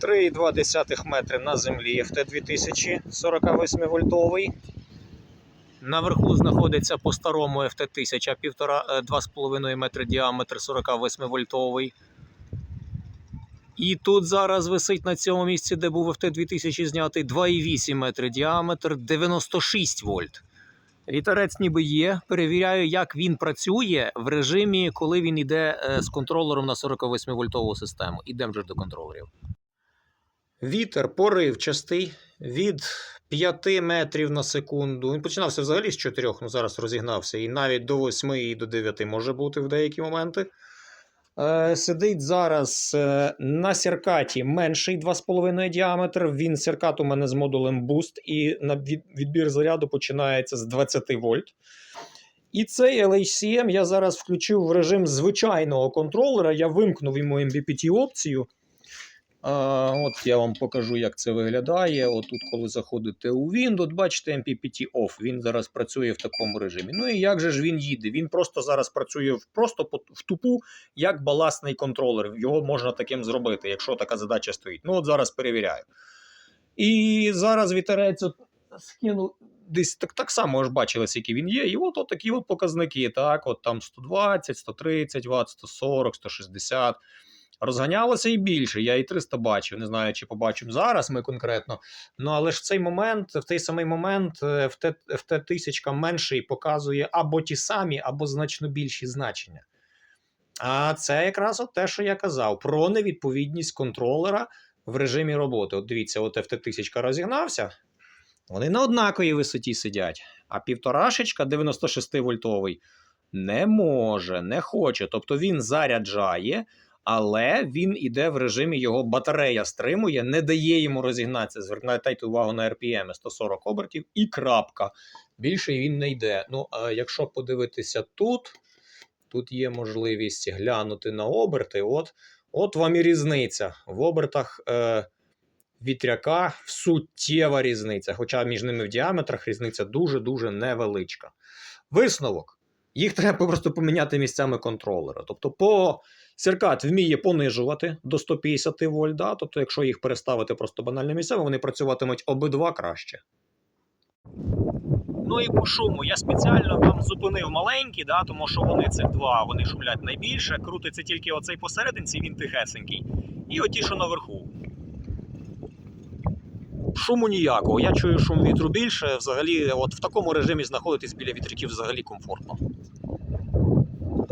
3,2 метри на землі FT2000 48 вольтовий. Наверху знаходиться по старому FT1000 1,5 2,5 метри діаметр 48 вольтовий. І тут зараз висить на цьому місці, де був FT2000 знятий 2,8 метри діаметр 96 вольт. Вітерець ніби є. Перевіряю, як він працює в режимі, коли він йде е, з контролером на 48 вольтову систему. Ідемо вже до контролерів. Вітер поривчастий від 5 метрів на секунду. Він починався взагалі з 4, ну зараз розігнався. І навіть до 8 і до 9 може бути в деякі моменти. Е, сидить зараз е, на сіркаті менший 2,5 діаметр. Він сіркат у мене з модулем Boost, і відбір заряду починається з 20 вольт. І цей LHCM я зараз включив в режим звичайного контролера. Я вимкнув йому MPPT опцію. От я вам покажу, як це виглядає. От тут, коли заходите у Windows, бачите MPPT Off. Він зараз працює в такому режимі. Ну і як же ж він їде? Він просто зараз працює просто в тупу, як баласний контролер. Його можна таким зробити, якщо така задача стоїть. Ну, от зараз перевіряю. І зараз вітерець от скинув. Десь так, так само ж бачили, які він є. І от, от такі от показники. Так, от там 120, 130 Вт, 140, 160. Розганялося і більше. Я і 300 бачив. Не знаю, чи побачимо зараз ми конкретно. Ну але ж в цей момент, в той самий момент, е, FT, FT1000 менший показує або ті самі, або значно більші значення. А це якраз от те, що я казав, про невідповідність контролера в режимі роботи. От дивіться, от FT1000 розігнався. Вони на однаковій висоті сидять, а півторашечка 96 вольтовий не може, не хоче. Тобто він заряджає, але він іде в режимі його батарея стримує, не дає йому розігнатися. Звертайте увагу на RPM 140 обертів і крапка. Більше він не йде. Ну, а якщо подивитися тут, тут є можливість глянути на оберти. От, от вам і різниця. В обертах. Е, вітряка суттєва різниця, хоча між ними в діаметрах різниця дуже-дуже невеличка. Висновок. Їх треба просто поміняти місцями контролера. Тобто, по Сіркат вміє понижувати до 150 вольт, да? тобто, якщо їх переставити просто банально місцями, вони працюватимуть обидва краще. Ну і по шуму я спеціально вам зупинив маленькі, да, тому що вони цих два вони шумлять найбільше. Крутиться тільки оцей посерединці, він тихесенький. І оті, що наверху. Шуму ніякого. Я чую шум вітру більше. Взагалі, от в такому режимі знаходитись біля вітряків взагалі комфортно.